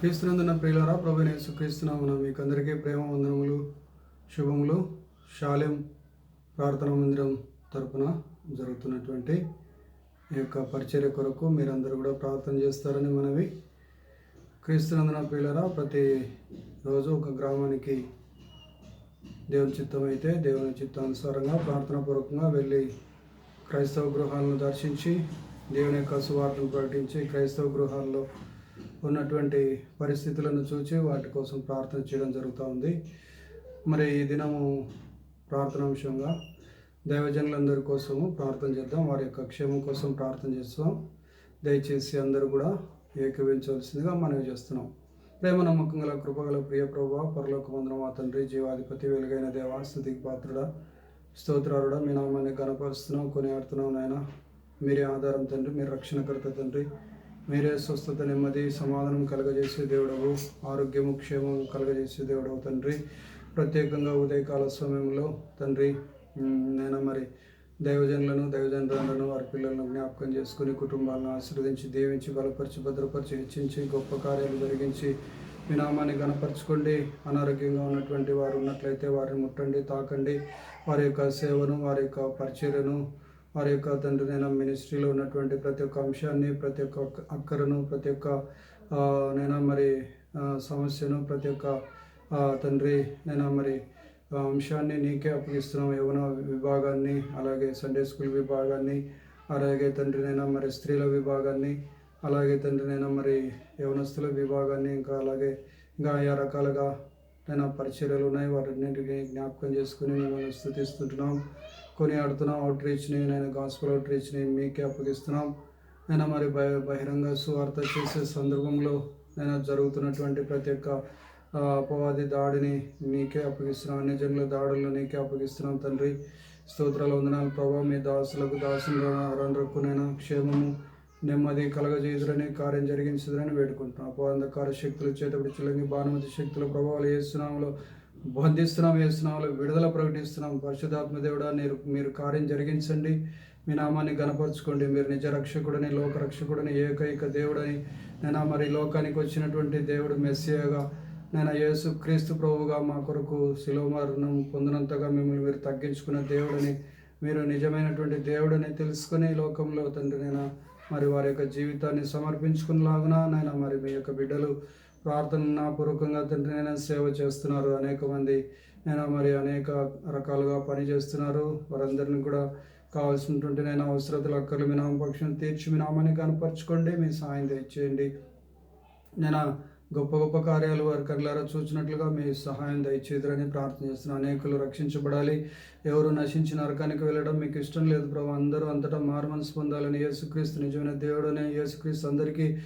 క్రీస్తునందున ప్రియులారా ప్రభు నేసు క్రీస్తునామన మీకు అందరికీ ప్రేమ వందనములు శుభములు. శాలెం ప్రార్థనా మందిరం తరపున జరుగుతున్నటువంటి ఈ యొక్క పరిచర్య కొరకు మీరందరూ కూడా ప్రార్థన చేస్తారని మనవి. క్రీస్తునందున ప్రియులరా ప్రతి రోజు ఒక గ్రామానికి దేవుని చిత్తం అయితే దేవుని చిత్తానుసారంగా ప్రార్థనాపూర్వకంగా వెళ్ళి క్రైస్తవ గృహాలను దర్శించి దేవుని యొక్క సువార్తను ప్రకటించి క్రైస్తవ గృహాల్లో ఉన్నటువంటి పరిస్థితులను చూచి వాటి కోసం ప్రార్థన చేయడం జరుగుతూ ఉంది. మరి ఈ దినము ప్రార్థన అంశంగా దైవజనులందరి కోసము ప్రార్థన చేద్దాం. వారి యొక్క క్షేమం కోసం ప్రార్థన చేస్తాం దయచేసి అందరూ కూడా ఏకీవించవలసిందిగా మనవి చేస్తున్నాం. ప్రేమ నమ్మకం గల కృపగల ప్రియ ప్రభా పరలోక మా తండ్రి జీవాధిపతి వెలుగైన దేవా స్థుతికి పాత్రుడా స్తోత్రారుడా మీ నామాన్ని కనపరుస్తున్నాం కొనియాడుతున్నాం నాయన. మీరే ఆధారం తండ్రి మీరు రక్షణకర్త తండ్రి. మీరే స్వస్థత నెమ్మది సమాధానం కలగజేసే దేవుడవు ఆరోగ్యము క్షేమం కలగజేసే దేవుడవు తండ్రి. ప్రత్యేకంగా ఉదయకాల సమయంలో తండ్రి నేను మరి దైవజనులను దైవజనులను వారి పిల్లలను జ్ఞాపకం చేసుకుని కుటుంబాలను ఆశీర్వదించి దీవించి బలపరిచి భద్రపరిచి హెచ్చించి గొప్ప కార్యాలు జరిగించి మీ నామాన్ని గణపరచుకోండి అనారోగ్యంగా ఉన్నటువంటి వారు ఉన్నట్లయితే వారిని ముట్టండి తాకండి. వారి యొక్క సేవను వారి యొక్క పరిచర్యను వారి యొక్క తండ్రి నేను మినిస్ట్రీలో ఉన్నటువంటి ప్రతి ఒక్క అంశాన్ని ప్రతి ఒక్క అక్కరను ప్రతి ఒక్క నైనా మరి సమస్యను ప్రతి ఒక్క తండ్రి నేను మరి అంశాన్ని నీకే అప్పగిస్తున్నాం. యవన విభాగాన్ని అలాగే సండే స్కూల్ విభాగాన్ని అలాగే తండ్రినైనా మరి స్త్రీల విభాగాన్ని అలాగే తండ్రి నేను మరి యవనస్తుల విభాగాన్ని ఇంకా అలాగే ఇంకా ఆయా రకాలుగా నైనా పరిచర్యలు ఉన్నాయి. వాటన్నింటినీ జ్ఞాపకం చేసుకుని మిమ్మల్ని స్థుతిస్తుంటున్నాం. కొనియాడుతున్నాం అవుట్ రీచ్ని నేను గాస్పల్ అవుట్ రీచ్ని మీకే అప్పగిస్తున్నాం. నేను మరి బహి బహిరంగ సువార్త చేసే సందర్భంలో నేను జరుగుతున్నటువంటి ప్రతి ఒక్క అపవాది దాడిని నీకే అప్పగిస్తున్నాం అన్ని జనుల దాడులను నీకే అప్పగిస్తున్నాం తండ్రి. స్తోత్రాలు వందనాలు ప్రభావ మీ దాసులకు దాసులు రండ్రకు నేను క్షేమము నెమ్మది కలగజేదురని కార్యం జరిగించదురని వేడుకుంటున్నాం. అపవాంధకార శక్తులు చేతపడి చిల్లంగి భానుమతి శక్తుల ప్రభావాలు వేస్తున్నాంలో బంధిస్తున్నాం వేస్తున్నాంలో విడుదల ప్రకటిస్తున్నాం. పరిశుధాత్మ దేవుడా మీరు మీరు కార్యం జరిగించండి. మీ నామాన్ని గనపరచుకోండి మీరు నిజ రక్షకుడని లోక రక్షకుడని ఏకైక దేవుడని. నేను మరి లోకానికి వచ్చినటువంటి దేవుడు మెస్సియగా నేను యేసు క్రీస్తు ప్రభువుగా మా కొరకు శిలోమరణం పొందినంతగా మిమ్మల్ని మీరు తగ్గించుకున్న దేవుడని మీరు నిజమైనటువంటి దేవుడని తెలుసుకుని లోకంలో తండ్రి నేను మరి వారి యొక్క జీవితాన్ని సమర్పించుకునేలాగున నేను మరి మీ యొక్క బిడ్డలు ప్రార్థన పూర్వకంగా తండ్రి నేను సేవ చేస్తున్నారు. అనేక మంది నేను మరి అనేక రకాలుగా పని చేస్తున్నారు. వారందరిని కూడా కావాల్సినటువంటి నేను అవసరతలు అక్కర్లు మీ నామపక్షం తీర్చి మీ నామాన్ని కనపరచుకోండి. మీ సాయం దయచేయండి. నేను గొప్ప గొప్ప కార్యాలు వారి కళ్ళారా చూచినట్లుగా మీ సహాయం దయచేదురని ప్రార్థన చేస్తున్నాను అనేకులు రక్షించబడాలి. ఎవరు నశించి నరకానికి వెళ్ళడం మీకు ఇష్టం లేదు. ప్రభు అందరూ అంతటా మారుమనసు పొందాలని యేసుక్రీస్తు నిజమైన దేవుడనే యేసుక్రీస్తు అందరికీ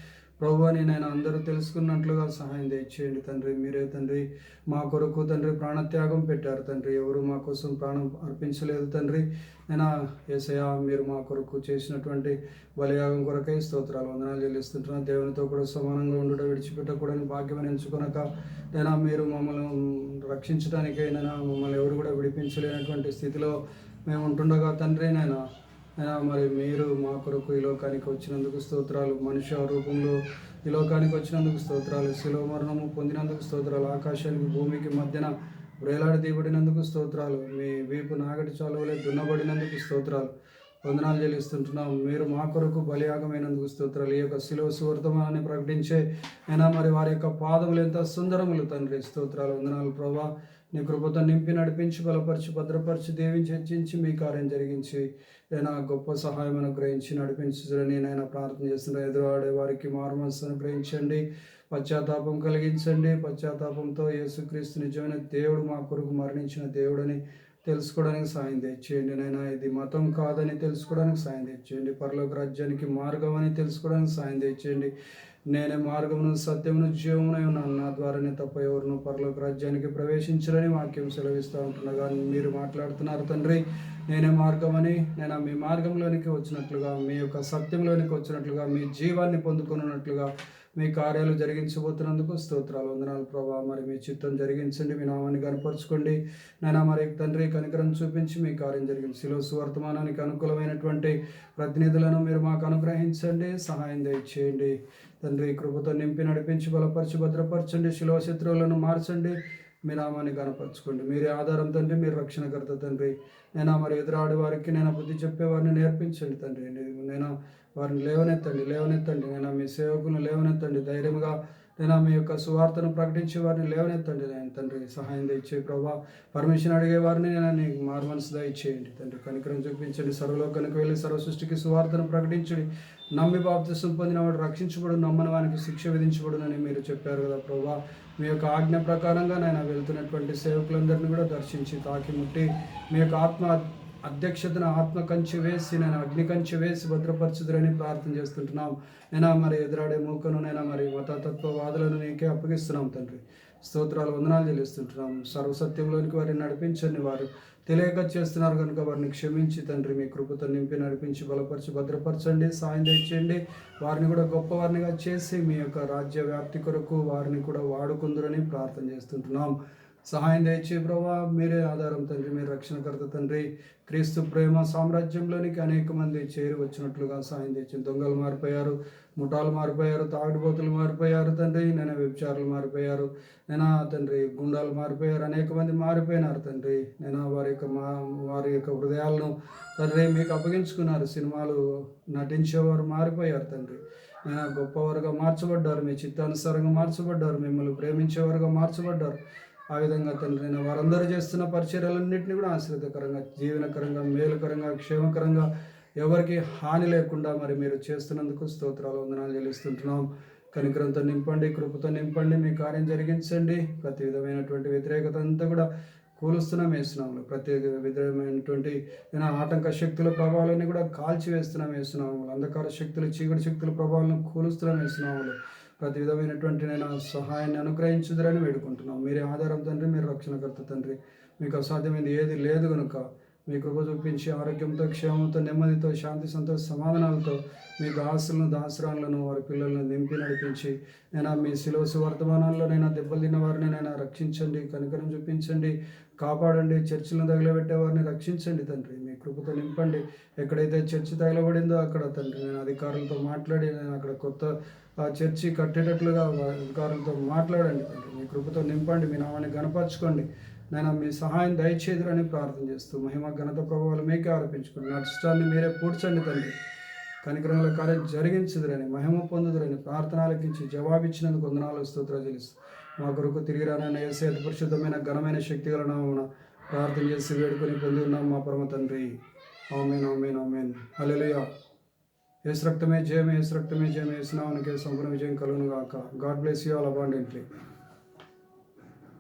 ప్రభు అని నేను అందరూ తెలుసుకున్నట్లుగా సహాయం దయచేయండి తండ్రి. మీరే తండ్రి మా కొరకు తండ్రి ప్రాణత్యాగం పెట్టారు తండ్రి. ఎవరు మా కోసం ప్రాణం అర్పించలేదు తండ్రి. నేను ఏసయా మీరు మా కొరకు చేసినటువంటి బలియాగం కొరకై స్తోత్రాలు వందనాలు చెల్లిస్తుంటున్నా. దేవునితో కూడా సమానంగా ఉండుట విడిచిపెట్టకూడని భాగ్యమని ఎంచుకునక నేను మీరు మమ్మల్ని రక్షించడానికైనా మమ్మల్ని ఎవరు కూడా విడిపించలేనటువంటి స్థితిలో మేము ఉంటుండగా తండ్రి నేను మరి మీరు మా కొరకు ఈ లోకానికి వచ్చినందుకు స్తోత్రాలు. మనుష్య రూపంలో ఈ లోకానికి వచ్చినందుకు స్తోత్రాలు. శిలో మరణము పొందినందుకు స్తోత్రాలు. ఆకాశానికి భూమికి మధ్యన వేలాడదీయబడినందుకు స్తోత్రాలు. మీ వీపు నాగటి చాలువలే దున్నబడినందుకు స్తోత్రాలు. వందనాలు చెల్లిస్తుంటున్నాం. మీరు మా కొరకు బలియాగమైనందుకు స్తోత్రాలు. ఈ యొక్క శిలో సువర్తమానాన్ని ప్రకటించే అయినా మరి వారి యొక్క పాదములు ఎంత సుందరములు తండ్రి. స్తోత్రాలు వందనాలు ప్రభా. నీ కృపతో నింపి నడిపించి బలపరిచి భద్రపరిచి దేవించి హెచ్చించి మీ కార్యం జరిగించి నేను గొప్ప సహాయం అనుగ్రహించి నడిపించుదని నేను ప్రార్థన చేస్తున్న. ఎదురాడే వారికి మారుమనసు అనుగ్రహించండి. పశ్చాత్తాపం కలిగించండి. పశ్చాత్తాపంతో యేసుక్రీస్తు నిజమైన దేవుడు మా కొరకు మరణించిన దేవుడని తెలుసుకోవడానికి సాయం తెచ్చేయండి నైనా ఇది మతం కాదని తెలుసుకోవడానికి సాయం తెచ్చేయండి. పరలోక రాజ్యానికి మార్గం అని తెలుసుకోవడానికి సాయం తెచ్చేయండి. నేనే మార్గమును సత్యమును జీవమునై ఉన్నాను నా ద్వారానే తప్ప ఎవరును పరలోక రాజ్యానికి ప్రవేశించరని వాక్యం సెలవిస్తూ ఉంటుండగా మీరు మాట్లాడుతున్నారు తండ్రి నేనే మార్గమని నేను మీ మార్గంలోనికి వచ్చినట్లుగా మీ యొక్క సత్యంలోనికి వచ్చినట్లుగా మీ జీవాన్ని పొందుకున్నట్లుగా మీ కార్యాలు జరిగించబోతున్నందుకు స్తోత్రాలు వందనాలు ప్రభా. మరి మీ చిత్తం జరిగించండి మీ నామాన్ని కనపరచుకోండి నాయన మరి తండ్రి కనికరం చూపించి మీ కార్యం జరిగింది. శిలో సువర్తమానానికి అనుకూలమైనటువంటి ప్రతినిధులను మీరు మాకు అనుగ్రహించండి సహాయం దయచేయండి. తండ్రి కృపతో నింపి నడిపించి బలపరిచి భద్రపరచండి శిలో శత్రువులను మార్చండి. మీ నామాన్ని కనపరచుకోండి మీరే ఆధారం తండ్రి మీరు రక్షణకర్త తండ్రి. నేను మరి ఎదురాడి వారికి నేను బుద్ధి చెప్పేవారిని నేర్పించండి తండ్రి. నేను వారిని లేవనెత్తండి లేవనెత్తండి. నేను మీ సేవకులను లేవనెత్తండి. ధైర్యంగా నేను మీ యొక్క సువార్తను ప్రకటించే వారిని లేవనెత్తండి. నేను తండ్రి సహాయం దయచే ప్రభా. పర్మిషన్ అడిగే వారిని నేను నీకు మారు దయచేయండి తండ్రి కనికరం చూపించండి. సర్వలోకానికి వెళ్ళి సర్వ సృష్టికి సువార్తను ప్రకటించండి. నమ్మి బాప్తిసం పొందిన వాడు రక్షించబడు నమ్మని వానికి శిక్ష విధించబడునని మీరు చెప్పారు కదా ప్రభా. మీ యొక్క ఆజ్ఞ ప్రకారంగా నేను వెళ్తున్నటువంటి సేవకులందరినీ కూడా దర్శించి తాకి ముట్టి మీ యొక్క ఆత్మ అధ్యక్షతను ఆత్మ కంచె వేసి నేను అగ్ని కంచి వేసి భద్రపరచుదురని ప్రార్థన చేస్తుంటున్నాం. నేను మరి ఎదురాడే మూకను నేను మరి మతతత్వవాదులను నీకే అప్పగిస్తున్నాం తండ్రి. స్తోత్రాలు వందనాలు చెల్లిస్తుంటున్నాం. సర్వసత్యంలోనికి వారిని నడిపించండి వారు. తెలియక చేస్తున్నారు కనుక వారిని క్షమించి తండ్రి. మీ కృపతో నింపి నడిపించి బలపరిచి భద్రపరచండి సాయం తెచ్చండి వారిని కూడా గొప్పవారినిగా చేసి మీ యొక్క రాజ్య వ్యాప్తి కొరకు వారిని కూడా వాడుకుందరని ప్రార్థన చేస్తుంటున్నాం. సహాయం దయచే ప్రభా మీరే ఆధారం తండ్రి మీరు రక్షణకర్త తండ్రి. క్రీస్తు ప్రేమ సామ్రాజ్యంలోనికి అనేక మంది చేరి వచ్చినట్లుగా సహాయం తెచ్చి దొంగలు మారిపోయారు ముఠాలు మారిపోయారు తాగుడుబోతులు మారిపోయారు తండ్రి నేను వ్యభిచారులు మారిపోయారు నేను తండ్రి గుండాలు మారిపోయారు అనేక మంది మారిపోయినారు తండ్రి. నేను వారి యొక్క మా వారి యొక్క హృదయాలను తండ్రి మీకు అప్పగించుకున్నారు సినిమాలు నటించేవారు మారిపోయారు తండ్రి. నేను గొప్పవారుగా మార్చబడ్డారు మీ చిత్తానుసారంగా మార్చబడ్డారు మిమ్మల్ని ప్రేమించేవారుగా మార్చబడ్డారు. ఆ విధంగా తండ్రి వారందరూ చేస్తున్న పరిచర్యలన్నింటినీ కూడా ఆశ్రయకరంగా జీవనకరంగా మేలుకరంగా క్షేమకరంగా ఎవరికి హాని లేకుండా మరి మీరు చేస్తున్నందుకు స్తోత్రాలు వందనాలు చెల్లిస్తుంటున్నాం. కనికరంతో నింపండి కృపతో నింపండి మీ కార్యం జరిగించండి. ప్రతి విధమైనటువంటి వ్యతిరేకత అంతా కూడా కూలుస్తున్నాం వేస్తున్నాము ప్రతి విధమైనటువంటి ఆటంక శక్తుల ప్రభావాలన్నీ కూడా కాల్చి వేస్తున్నాం వేస్తున్నాము అంధకార శక్తులు చీకటి శక్తుల ప్రభావాలను కూలుస్తున్నాం వేస్తున్నాము ప్రతి విధమైనటువంటి నేను సహాయాన్ని అనుగ్రహించుదరని వేడుకుంటున్నాం. మీరే ఆధారం తండ్రి మీరు రక్షణకర్త తండ్రి. మీకు అసాధ్యమైంది ఏది లేదు కనుక మీ కృప చూపించి ఆరోగ్యంతో క్షేమంతో నెమ్మదితో శాంతి సంతోష సమాధానాలతో మీ దాసులను దాసరాలను వారి పిల్లలను నింపి నడిపించి నేను మీ శిలోసు వర్తమానాల్లో దెబ్బలు తిన్న వారిని నేను రక్షించండి కనికరం చూపించండి కాపాడండి చర్చిలను తగిలబెట్టే వారిని రక్షించండి తండ్రి. మీ కృపతో నింపండి. ఎక్కడైతే చర్చి తగిలబడిందో అక్కడ తండ్రి. నేను అధికారులతో మాట్లాడి నేను అక్కడ కొత్త ఆ చర్చి కట్టేటట్లుగా అధికారులతో మాట్లాడండి. మీ కృపతో నింపండి మీ నామాన్ని గణపరచుకోండి నేను మీ సహాయం దయచేదురని ప్రార్థన చేస్తూ మహిమ ఘనత ప్రభావాలు మీకే ఆరోపించుకోండి నా ఇష్టాన్ని మీరే పూడ్చండి తండ్రి. కనికరముల కార్యం జరిగించదురని మహిమ పొందుదురని ప్రార్థనలకించి జవాబిచ్చినందుకు వందనాలు స్తోత్ర తెలుస్తూ మా కొరకు తిరిగి రానైనా వేసే పరిశుద్ధమైన ఘనమైన శక్తి గల ప్రార్థన చేసి వేడుకొని పొంది ఉన్నాం మా పరమ తండ్రి. Amen amen amen. Hallelujah. Yesu రక్తమే జయమే ఏసు రక్తమే జయమే యేసు సంపూర్ణ విజయం కలుగును గాక God bless you all abundantly.